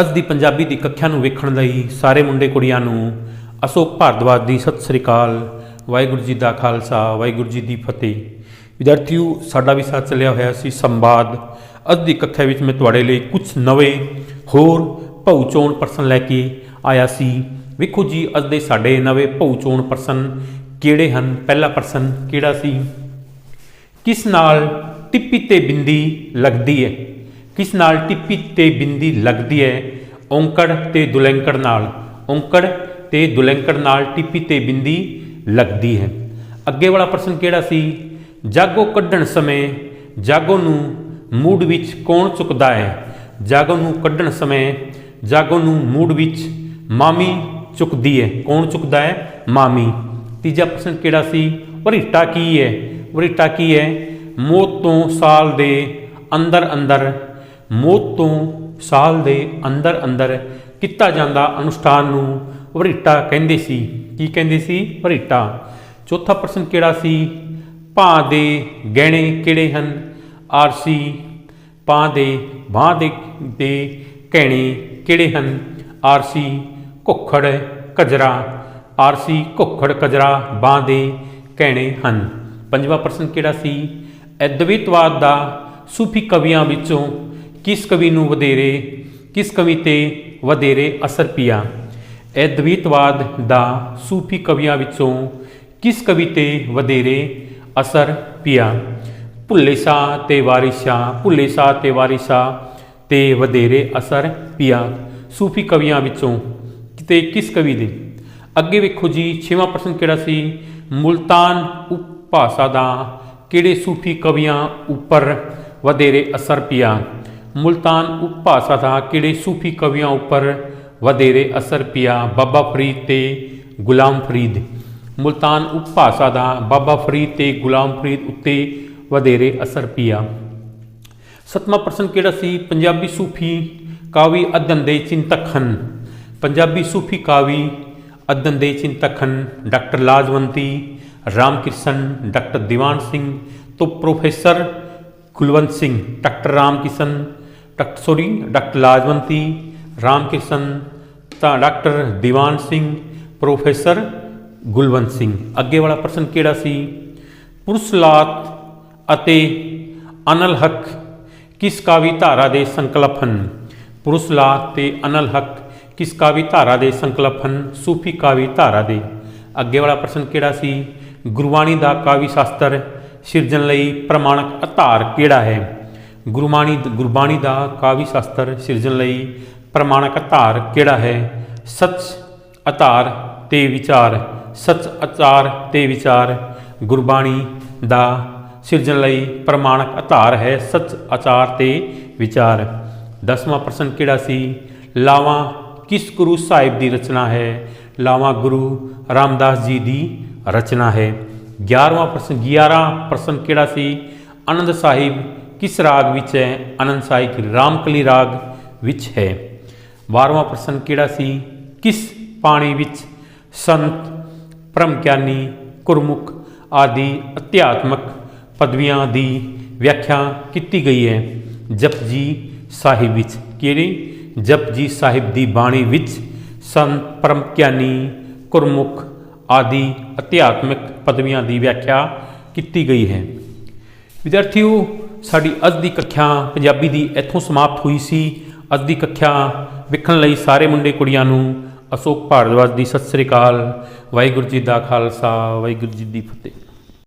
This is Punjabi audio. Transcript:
ਅੱਜ ਦੀ ਪੰਜਾਬੀ ਦੀ ਕੱਖਿਆ ਨੂੰ ਵੇਖਣ ਲਈ ਸਾਰੇ ਮੁੰਡੇ ਕੁੜੀਆਂ ਨੂੰ ਅਸ਼ੋਕ ਭਾਰਦਵਾਜ ਦੀ ਸਤਿ ਸ੍ਰੀ ਅਕਾਲ, ਵਾਹਿਗੁਰੂ ਜੀ ਦਾ ਖਾਲਸਾ, ਵਾਹਿਗੁਰੂ ਜੀ ਦੀ ਫਤਿਹ। ਵਿਦਿਆਰਥੀਓ, ਸਾਡਾ ਵੀ ਸਾਥ ਚੱਲਿਆ ਹੋਇਆ ਸੀ ਸੰਵਾਦ। ਅੱਜ ਦੀ ਕੱਖਿਆ ਵਿੱਚ ਮੈਂ ਤੁਹਾਡੇ ਲਈ ਕੁਝ ਨਵੇਂ, ਹੋਰ ਭਉ ਚੋਣ ਪ੍ਰਸ਼ਨ ਲੈ ਕੇ ਆਇਆ ਸੀ। ਵੇਖੋ ਜੀ, ਅੱਜ ਦੇ ਸਾਡੇ ਨਵੇਂ ਭਉ ਚੋਣ ਪ੍ਰਸ਼ਨ ਕਿਹੜੇ ਹਨ? ਪਹਿਲਾ ਪ੍ਰਸ਼ਨ ਕਿਹੜਾ ਸੀ? ਕਿਸ ਨਾਲ ਟਿੱਪੀ ਤੇ ਬਿੰਦੀ ਲੱਗਦੀ ਹੈ? ਕਿਸ ਨਾਲ ਟਿੱਪੀ ਤੇ ਬਿੰਦੀ ਲੱਗਦੀ ਹੈ? ਔਂਕੜ ਤੇ ਦੁਲੈਂਕੜ ਨਾਲ। ਔਂਕੜ ਤੇ ਦੁਲੈਂਕੜ ਨਾਲ ਟਿੱਪੀ ਤੇ ਬਿੰਦੀ ਲੱਗਦੀ ਹੈ। ਅੱਗੇ ਵਾਲਾ ਪ੍ਰਸ਼ਨ ਕਿਹੜਾ ਸੀ? ਜਾਗੋ ਕੱਢਣ ਸਮੇਂ ਜਾਗੋ ਨੂੰ ਮੂਡ ਵਿੱਚ ਕੌਣ ਚੁੱਕਦਾ ਹੈ? ਜਾਗੋ ਨੂੰ ਕੱਢਣ ਸਮੇਂ ਜਾਗੋ ਨੂੰ ਮੂਡ ਵਿੱਚ ਮਾਮੀ ਚੁੱਕਦੀ ਹੈ। ਕੌਣ ਚੁੱਕਦਾ ਹੈ? ਮਾਮੀ। ਤੀਜਾ ਪ੍ਰਸ਼ਨ ਕਿਹੜਾ ਸੀ? ਵਰੀਟਾ ਕੀ ਹੈ? ਵਰੀਟਾ ਕੀ ਹੈ? ਮੌਤ ਤੋਂ ਸਾਲ ਦੇ ਅੰਦਰ ਅੰਦਰ ਮੌਤ ਤੋਂ ਸਾਲ ਦੇ ਅੰਦਰ ਅੰਦਰ ਕੀਤਾ ਜਾਂਦਾ ਅਨੁਸ਼ਠਾਨ ਨੂੰ ਵਰੀਟਾ ਕਹਿੰਦੇ ਸੀ। ਕੀ ਕਹਿੰਦੇ ਸੀ? ਵਰੀਟਾ। ਚੌਥਾ ਪ੍ਰਸ਼ਨ ਕਿਹੜਾ ਸੀ? ਭਾਂ ਦੇ ਗਹਿਣੇ ਕਿਹੜੇ ਹਨ? ਆਰਸੀ ਭਾਂ ਦੇ, ਬਾਹ ਦੇ ਦੇ ਗਹਿਣੇ ਕਿਹੜੇ ਹਨ? ਆਰਸੀ, ਘੁੱਖੜ, ਕਜਰਾ। ਆਰਸੀ, ਘੁੱਖੜ, ਕਜਰਾ, ਬਾਹ ਦੇ ਗਹਿਣੇ ਹਨ। ਪੰਜਵਾਂ ਪ੍ਰਸ਼ਨ ਕਿਹੜਾ ਸੀ? ਅਦਵੈਤਵਾਦ ਦਾ ਸੂਫੀ ਕਵੀਆਂ ਵਿੱਚੋਂ ਕਿਸ ਕਵੀ ਨੂੰ ਵਧੇਰੇ, ਕਿਸ ਕਵੀ ਤੇ ਵਧੇਰੇ ਅਸਰ ਪਿਆ? ਅਦਵੈਤਵਾਦ ਦਾ ਸੂਫੀ ਕਵੀਆਂ ਵਿੱਚੋਂ ਕਿਸ ਕਵੀ ਤੇ ਵਧੇਰੇ ਅਸਰ ਪਿਆ? ਭੁੱਲੇ ਸ਼ਾਹ ਤੇ ਵਾਰਿਸ ਭੁੱਲੇ ਸ਼ਾਹ ਤੇ ਵਾਰਿਸ ਤੇ ਵਧੇਰੇ ਅਸਰ ਪਿਆ। ਸੂਫੀ ਕਵੀਆਂ ਵਿੱਚੋਂ ਕਿਤੇ ਕਿਸ ਕਵੀ ਦੇ? ਅੱਗੇ ਵੇਖੋ ਜੀ, ਛੇਵਾਂ ਪ੍ਰਸ਼ਨ ਕਿਹੜਾ ਸੀ? ਮੁਲਤਾਨ ਉਪਭਾਸ਼ਾ ਦਾ ਕਿਹੜੇ ਸੂਫੀ ਕਵੀਆਂ ਉੱਪਰ ਵਧੇਰੇ ਅਸਰ ਪਿਆ? ਮੁਲਤਾਨ ਉਪਭਾਸ਼ਾ ਦਾ ਕਿਹੜੇ ਸੂਫੀ ਕਵੀਆਂ ਉੱਪਰ ਵਧੇਰੇ ਅਸਰ ਪਿਆ? ਬਾਬਾ ਫਰੀਦ ਤੇ ਗੁਲਾਮ ਫਰੀਦ। ਮੁਲਤਾਨ ਉਪਭਾਸ਼ਾ ਦਾ ਬਾਬਾ ਫਰੀਦ ਤੇ ਗੁਲਾਮ ਫਰੀਦ ਉੱਤੇ ਵਧੇਰੇ ਅਸਰ ਪਿਆ। ਸਤਵਾਂ ਪ੍ਰਸ਼ਨ ਕਿਹੜਾ ਸੀ? ਪੰਜਾਬੀ ਸੂਫੀ ਕਾਵੀ ਅਦਨ ਦੇ ਚਿੰਤਕ ਹਨ ਪੰਜਾਬੀ ਸੂਫੀ ਕਾਵੀ ਅਦਨ ਦੇ ਚਿੰਤਕ ਹਨ ਡਾਕਟਰ ਲਾਜਵੰਤੀ, ਰਾਮਕਿਸ਼ਨ, ਡਾਕਟਰ ਦੀਵਾਨ ਸਿੰਘ, ਤੋਂ professor Kulwant Singh, doctor Ramkishan doctor sorry, doctor Lajwanti, Ramkishan, ਤਾਂ ਡਾਕਟਰ ਦੀਵਾਨ ਸਿੰਘ, ਪ੍ਰੋਫੈਸਰ ਗੁਲਵੰਤ ਸਿੰਘ। ਅੱਗੇ ਵਾਲਾ ਪ੍ਰਸ਼ਨ ਕਿਹੜਾ ਸੀ? ਪੁਰਸਲਾਤ ਅਤੇ ਅਨਲ ਹਕ ਕਿਸ ਕਾਵੀ ਧਾਰਾ ਦੇ ਸੰਕਲਪ ਹਨ? ਪੁਰਸਲਾਤ ਤੇ ਅਨਲ ਹਕ ਕਿਸ ਕਾਵੀ ਧਾਰਾ ਦੇ ਸੰਕਲਪ ਹਨ? ਸੂਫੀ ਕਾਵੀ ਧਾਰਾ ਦੇ। ਅੱਗੇ ਵਾਲਾ ਪ੍ਰਸ਼ਨ ਕਿਹੜਾ ਸੀ? ਗੁਰਬਾਣੀ ਦਾ ਕਾਵੀ ਸ਼ਾਸਤਰ ਸਿਰਜਣ ਲਈ ਪ੍ਰਮਾਣਕ ਆਧਾਰ ਕਿਹੜਾ ਹੈ? ਗੁਰਬਾਣੀ ਗੁਰਬਾਣੀ ਦਾ ਕਾਵਿ ਸ਼ਾਸਤਰ ਸਿਰਜਣ ਲਈ ਪ੍ਰਮਾਣਕ ਆਧਾਰ ਕਿਹੜਾ ਹੈ? ਸੱਚ ਆਧਾਰ ਤੇ ਵਿਚਾਰ। ਸੱਚ ਆਚਾਰ ਤੇ ਵਿਚਾਰ। ਗੁਰਬਾਣੀ ਦਾ ਸਿਰਜਣ ਲਈ ਪ੍ਰਮਾਣਕ ਆਧਾਰ ਹੈ ਸੱਚ ਆਚਾਰ ਤੇ ਵਿਚਾਰ। ਦਸਵਾਂ ਪ੍ਰਸ਼ਨ ਕਿਹੜਾ ਸੀ? ਲਾਵਾਂ ਕਿਸ ਗੁਰੂ ਸਾਹਿਬ ਦੀ ਰਚਨਾ ਹੈ? ਲਾਵਾਂ ਗੁਰੂ ਰਾਮਦਾਸ ਜੀ ਦੀ ਰਚਨਾ ਹੈ। 11ਵਾਂ ਪ੍ਰਸ਼ਨ 11 ਪ੍ਰਸ਼ਨ ਕਿਹੜਾ ਸੀ? ਆਨੰਦ ਸਾਹਿਬ ਕਿਸ ਰਾਗ ਵਿੱਚ ਹੈ? ਆਨੰਦ ਸਾਹਿਬ ਰਾਮਕਲੀ ਰਾਗ ਵਿੱਚ ਹੈ। 12ਵਾਂ ਪ੍ਰਸ਼ਨ ਕਿਹੜਾ ਸੀ? ਕਿਸ ਪਾਣੀ ਵਿੱਚ ਸੰਤ ਪਰਮ ਗਿਆਨੀ ਗੁਰਮੁਖ ਆਦਿ ਅਧਿਆਤਮਕ ਪਦਵੀਆਂ ਦੀ ਵਿਆਖਿਆ ਕੀਤੀ ਗਈ ਹੈ? ਜਪਜੀ ਸਾਹਿਬ ਵਿੱਚ ਕਿਹੜੀ? ਜਪਜੀ ਸਾਹਿਬ ਦੀ ਬਾਣੀ ਵਿੱਚ ਸੰਤ ਪਰਮ ਗਿਆਨੀ ਗੁਰਮੁਖ ਆਦਿ ਅਧਿਆਤਮਿਕ ਪਦਵੀਆਂ ਦੀ ਵਿਆਖਿਆ ਕੀਤੀ ਗਈ ਹੈ। ਵਿਦਿਆਰਥੀਓ ਸਾਡੀ ਅੱਜ ਦੀ ਕੱਖਿਆ ਪੰਜਾਬੀ ਦੀ ਇੱਥੋਂ ਸਮਾਪਤ ਹੋਈ ਸੀ। ਅੱਜ ਦੀ ਕੱਖਿਆ ਵੇਖਣ ਲਈ ਸਾਰੇ ਮੁੰਡੇ ਕੁੜੀਆਂ ਨੂੰ ਅਸ਼ੋਕ ਭਾਰਦਵਾਜ ਦੀ ਸਤਿ ਸ੍ਰੀ ਅਕਾਲ, ਵਾਹਿਗੁਰੂ ਜੀ ਦਾ ਖਾਲਸਾ, ਵਾਹਿਗੁਰੂ ਜੀ ਦੀ ਫਤਿਹ।